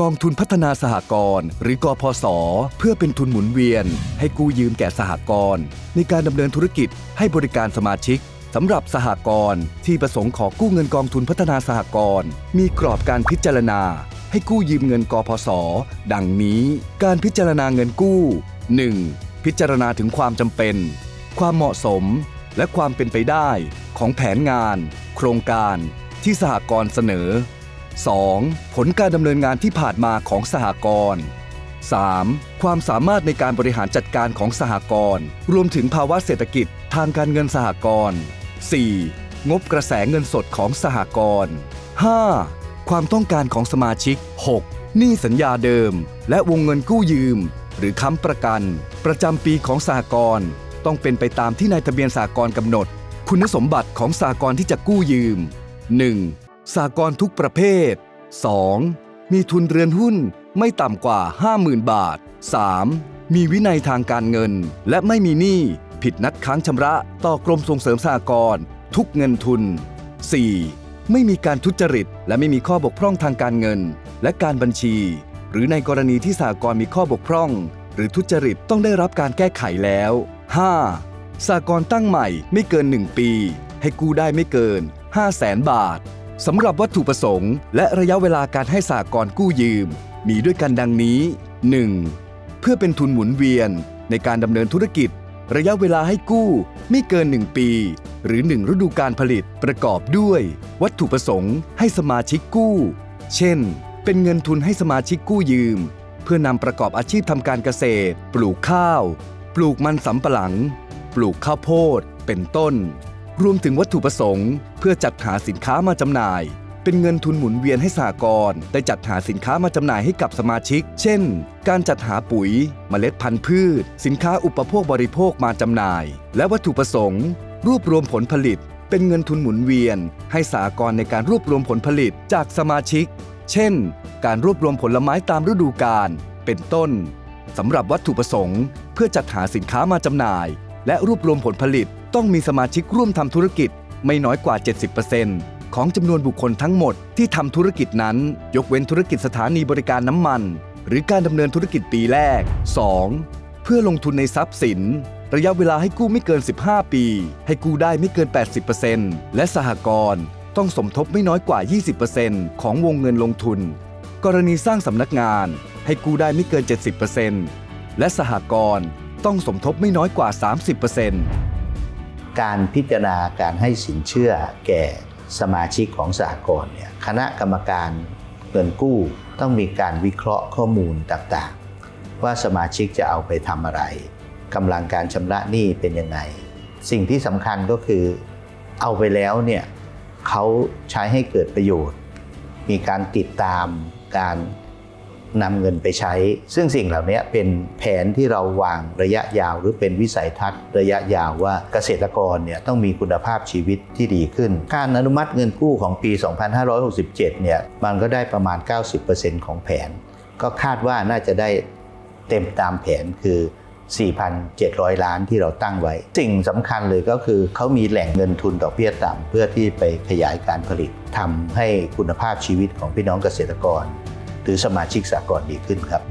กองทุนพัฒนาสหกรณ์หรือกอพศเพื่อเป็นทุนหมุนเวียน ให้กู้ยืมแก่สหกรณ์ในการดำเนินธุรกิจให้บริการสมาชิกสำหรับสหกรณ์ที่ประสงค์ขอกู้เงินกองทุนพัฒนาสหกรณ์มีกรอบการพิจารณา ให้กู้ยืมเงินกพศดังนี้ การพิจารณาเงินกู้ 1. พิจารณาถึงความจำเป็น ความเหมาะสม และความเป็นไปได้ของแผนงาน โครงการ ที่สหกรณ์เสนอ 2. ผลการดำเนินงานที่ผ่านมาของสหกรณ์ 3. ความสามารถในการบริหารจัดการของสหกรณ์รวมถึงภาวะเศรษฐกิจทางการเงินสหกรณ์ 4. งบกระแสเงินสดของสหกรณ์ 5. ความต้องการของสมาชิก 6. หนี้สัญญาเดิม และวงเงินกู้ยืม หรือค้ำประกัน ประจำปีของสหกรณ์ต้องเป็นไปตามที่นายทะเบียนสหกรณ์กำหนด คุณสมบัติของสหกรณ์ที่จะกู้ยืม 1. สหกรทุกประเภท 2. มีทุนเรือนหุ้นไม่ต่ำกว่า 50,000 บาท 3. มีวินัยทางการเงิน และไม่มีหนี้ผิดนัดค้างชำระต่อกรมส่งเสริมสหกรณ์ทุกเงินทุน 4. ไม่มีการทุจริต และไม่มีข้อบกพร่องทางการเงิน และการบัญชี หรือในกรณีที่สหกรณ์มีข้อบกพร่อง หรือทุจริตต้องได้รับการแก้ไขแล้ว 5. สหกรณ์ตั้งใหม่ไม่เกิน 1 ปี ให้กู้ได้ไม่เกิน 5 0 0แสนบาท สำหรับวัตถุประสงค์และระยะเวลาการให้สหกรณ์กู้ยืม มีด้วยกันดังนี้ 1. เพื่อเป็นทุนหมุนเวียนในการดำเนินธุรกิจ ระยะเวลาให้กู้ไม่เกิน 1 ปี หรือ 1 ฤดูการผลิตประกอบด้วย วัตถุประสงค์ให้สมาชิกกู้ เช่น เป็นเงินทุนให้สมาชิกกู้ยืม เพื่อนำประกอบอาชีพทำการเกษตร ปลูกข้าว ปลูกมันสำปะหลัง ปลูกข้าวโพด เป็นต้น รวมถึงวัตถุประสงค์ เพื่อจัดหาสินค้ามาจำหน่าย เป็นเงินทุนหมุนเวียนให้สหกรณ์ได้จัดหาสินค้ามาจำหน่ายให้กับสมาชิก เช่น การจัดหาปุ๋ย เมล็ดพันธุ์พืช สินค้าอุปโภคบริโภคมาจำหน่าย และวัตถุประสงค์ รวบรวมผลผลิต เป็นเงินทุนหมุนเวียน ให้สหกรณ์ในการรวบรวมผลผลิตจากสมาชิก เช่น การรวบรวมผลไม้ตามฤดูกาลเป็นต้นสำหรับวัตถุประสงค์ เพื่อจัดหาสินค้ามาจำหน่าย และรวบรวมผลผลิต ต้องมีสมาชิกร่วมทำธุรกิจไม่น้อยกว่า 70%ของจำนวนบุคคลทั้งหมดที่ทำธุรกิจนั้น ยกเว้นธุรกิจสถานีบริการน้ำมัน หรือการดำเนินธุรกิจปีแรก 2. เพื่อลงทุนในทรัพย์สิน ระยะเวลาให้กู้ไม่เกิน 15 ปี ให้กู้ได้ไม่เกิน 80%และสหกรณ์ต้องสมทบไม่น้อยกว่า 20%ของวงเงินลงทุน กรณีสร้างสำนักงาน ให้กู้ได้ไม่เกิน 70%และสหกรณ์ต้องสมทบไม่น้อยกว่า 30% การพิจารณาการให้สินเชื่อแก่สมาชิกของสหกรณ์เนี่ยคณะกรรมการเงินกู้ต้องมีการวิเคราะห์ข้อมูลต่างๆ ว่าสมาชิกจะเอาไปทำอะไรกำลังการชำระหนี้เป็นยังไง สิ่งที่สำคัญก็คือเอาไปแล้วเนี่ยเขาใช้ให้เกิดประโยชน์ มีการติดตามการ นำเงินไปใช้ ซึ่งสิ่งเหล่านี้เป็นแผนที่เราวางระยะยาว หรือเป็นวิสัยทัศน์ระยะยาวว่าเกษตรกรเนี่ยต้องมีคุณภาพชีวิตที่ดีขึ้น การอนุมัติเงินกู้ของปี 2567 เนี่ยมันก็ได้ประมาณ 90%ของแผน ก็คาดว่าน่าจะได้เต็มตามแผนคือ 4,700 ล้านที่เราตั้งไว้ สิ่งสำคัญเลยก็คือเขามีแหล่งเงินทุนดอกเบี้ยต่ำเพื่อที่ไปขยายการผลิตทำให้คุณภาพชีวิตของพี่น้องเกษตรกร หรือสมาชิกสากลดีขึ้นครับ